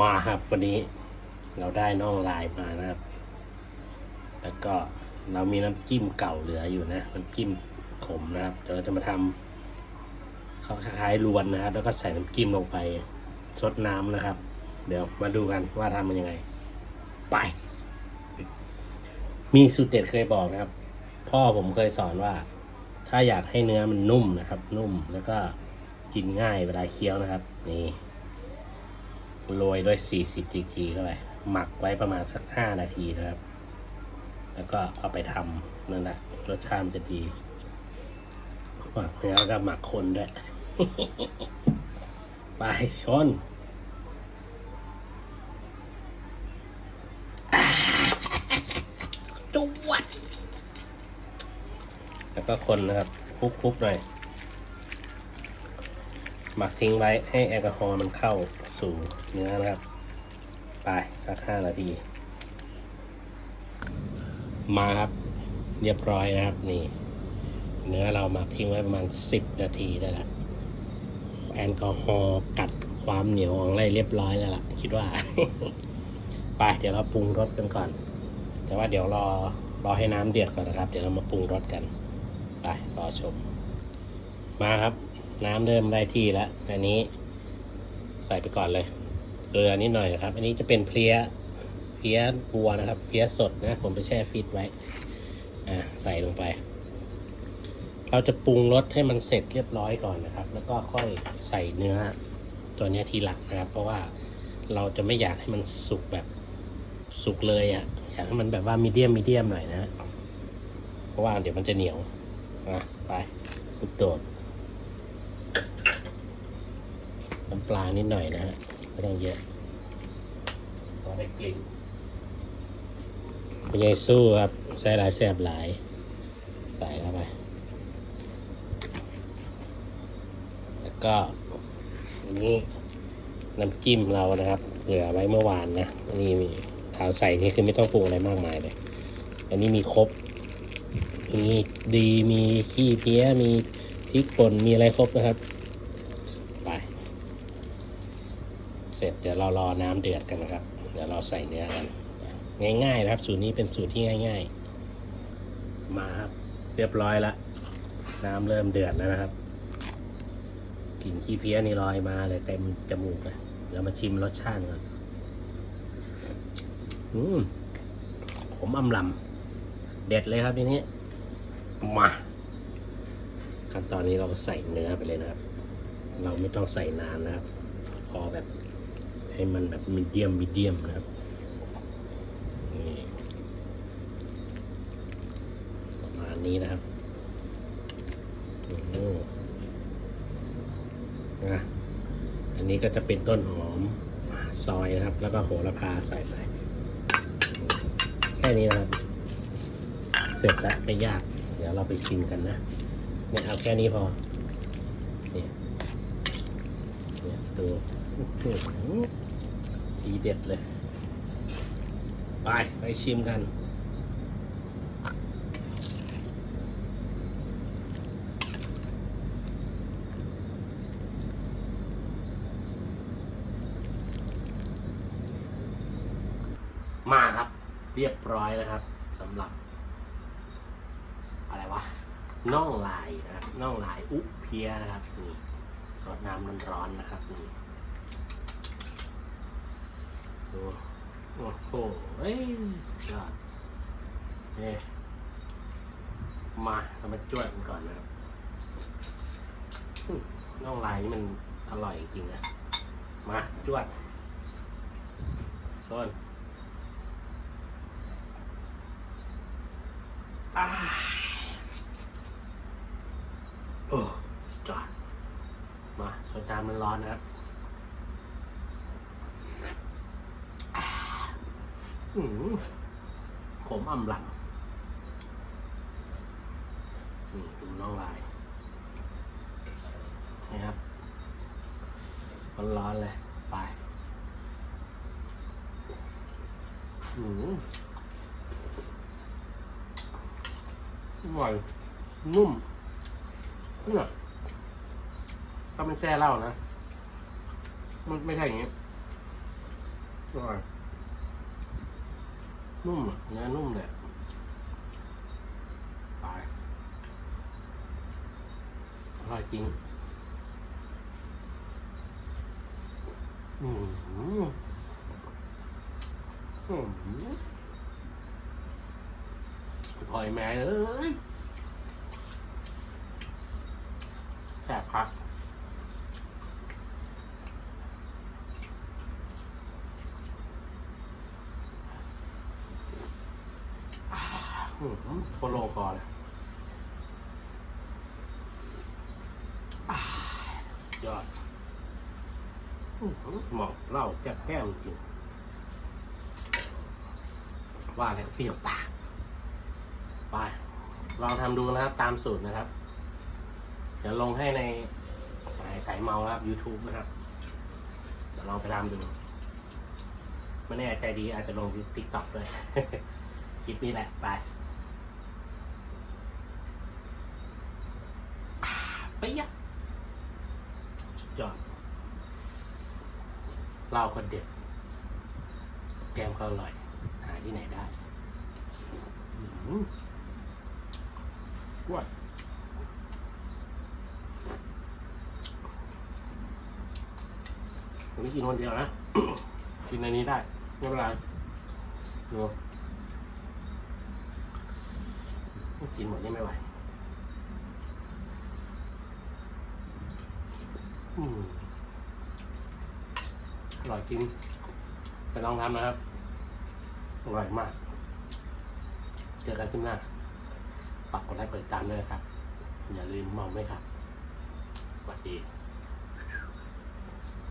มาครับวันนี้ เราได้น่องลายมานะครับ แล้วก็เรามีน้ำจิ้มเก่าเหลืออยู่นะน้ำจิ้มขมนะครับเดี๋ยวเราจะมาทำเขาคล้ายๆรวนนะครับ แล้วก็ใส่น้ำจิ้มลงไปซดน้ำนะครับ เดี๋ยวมาดูกันว่าทำมันยังไง ไป มีสูตรเด็ดเคยบอกนะครับ พ่อผมเคยสอนว่า ถ้าอยากให้เนื้อมันนุ่มนะครับ นุ่มแล้วก็กินง่ายเวลาเคี้ยวนะครับ นี่ โรยด้วย 40ดีกรีเข้าไปหมักไว้ประมาณสัก 5 นาทีนะครับ แล้วก็เอาไปทำนั่นแหละรสชาติมันจะดีหมักเนื้อแล้วก็หมักคนด้วยไปชนจวด แล้วก็คนนะครับคลุกๆหน่อยหมักทิ้งไว้ให้แอลกอฮอล์มันเข้า สู่เนื้อนะครับ ไปสักห้านาที มาครับ เรียบร้อยนะครับนี่ เนื้อเราหมักทิ้งไว้ประมาณสิบนาทีได้ละแอลกอฮอล์กัดความเหนียวของไรเรียบร้อยแล้วล่ะ คิดว่า ไปเดี๋ยวเราปรุงรสกันก่อน แต่ว่าเดี๋ยวรอรอให้น้ำเดือดก่อนนะครับ เดี๋ยวเรามาปรุงรสกัน ไปรอชม มาครับ น้ำเริ่มได้ที่แล้วอันนี้ ใส่ไปก่อนเลย เกลือนิดหน่อยนะครับ อันนี้จะเป็นเพลียเพลียบัวนะครับ เพลียสดนะ ผมไปแช่ฟิตไว้ อ่า ใส่ลงไป เราจะปรุงรสให้มันเสร็จเรียบร้อยก่อนนะครับ แล้วก็ค่อยใส่เนื้อ ตัวนี้ทีหลังนะครับ เพราะว่าเราจะไม่อยากให้มันสุกแบบสุกเลยอะ่ะ อยากให้มันแบบว่ามีเดียมมีเดียมหน่อยนะ เพราะว่าเดี๋ยวมันจะเหนียว อะ ไปลูกโดด น้ำ ปลานิดหน่อยนะฮะไม่ต้องเยอะพอได้กลิ่นไม่ใช่สู้ครับใส่หลายแสบหลาย ใส่เข้าไป แล้วก็อันนี้น้ำจิ้มเรานะครับเหลือไว้เมื่อวานนะอันนี้มีทางใส่นี่คือไม่ต้องปรุงอะไรมากมายเลย อันนี้มีครบ มีดีมีขี้เพี้ยมีพริกป่นมีอะไรครบนะครับ ไป เสร็จเดี๋ยวเรารอน้ำเดือดกันนะครับ เดี๋ยวเราใส่เนื้อกัน ง่ายๆนะครับ สูตรนี้เป็นสูตรที่ง่าย ๆ มาครับ เรียบร้อยละน้ำเริ่มเดือดแล้วนะครับกลิ่นขี้เพี้ยนี่ลอยมาเลยเต็มจมูกเลยเดี๋ยวมาชิมรสชาติก่อนอืมขมอำลำเด็ดเลยครับทีนี้ มาขั้นตอนนี้เราก็ใส่เนื้อไปเลยนะครับ เราไม่ต้องใส่นานนะครับ พอแบบ ให้มันแบบมีเดียมมีเดียมนะครับนี่ประมาณนี้นะครับโอ้นะอันนี้ก็จะเป็นต้นหอมซอยนะครับ แล้วก็โหระพาใส่ไปแค่นี้นะครับ เสร็จแล้วไม่ยาก เดี๋ยวเราไปชิมกันนะเนี่ยเอาแค่นี้พอ เนี่ยเนี่ยดู ทีเด็ดเลย ไป ไปชิมกันมาครับเรียบร้อยนะครับสำหรับ อะไรวะน่องลายนะครับน่องลาย อุเพียนะครับนี่สดน้ำร้อนๆนะครับนี่ ดูโอ้โหเฮ้ยสุดยอดนี่มาเรามาจวดกันก่อนนะครับน่องลายนี่มันอร่อยจริงๆนะมาจวดโซนอ่าโอ้สุดยอดมาโซดามันร้อนนะครับอ่าอืม ขมอ่ำหลังนี่ดูน้องลายนี่ครับร้อนๆเลย ไปอืมอร่อยนุ่มเนี่ยถ้ามันแช่เหล้านะ มันไม่ใช่อย่างนี้อร่อย นุ่มอะเนื้อนุ่มเลยตายอร่อยจริง อืมอืมพลอยแม่เอ้ยแซ่บครับ อืม โคตรลงคอเลยอดหมอกเหล้าแก้บแก้วจริงว่าแล้วเปรี้ยวปากไปลองทำดูนะครับ ตามสูตรนะครับ เดี๋ยวลงให้ในสายสายเมาครับ YouTube นะครับเดี๋ยวลองไปทำดูไม่แน่ใจดีอาจจะลงที่ TikTok ด้วย คลิปนี้แหละ ไปยะสุดยอด เหล้าก็เด็ด แกมก็อร่อย หาที่ไหนได้อื้อหือกล้วยผมไม่กินคนเดียวนะ กินในนี้ได้ไม่เป็นไรดูกินหมดนี่ไม่ไหว อืมอ ร่อยจริง ไปลองทำนะครับ อร่อยมาก เจอกันขึ้นหน้าฝากกดไลค์กดติดตามด้วยนะครับ อย่าลืมเมาไม่ครับสวัสดี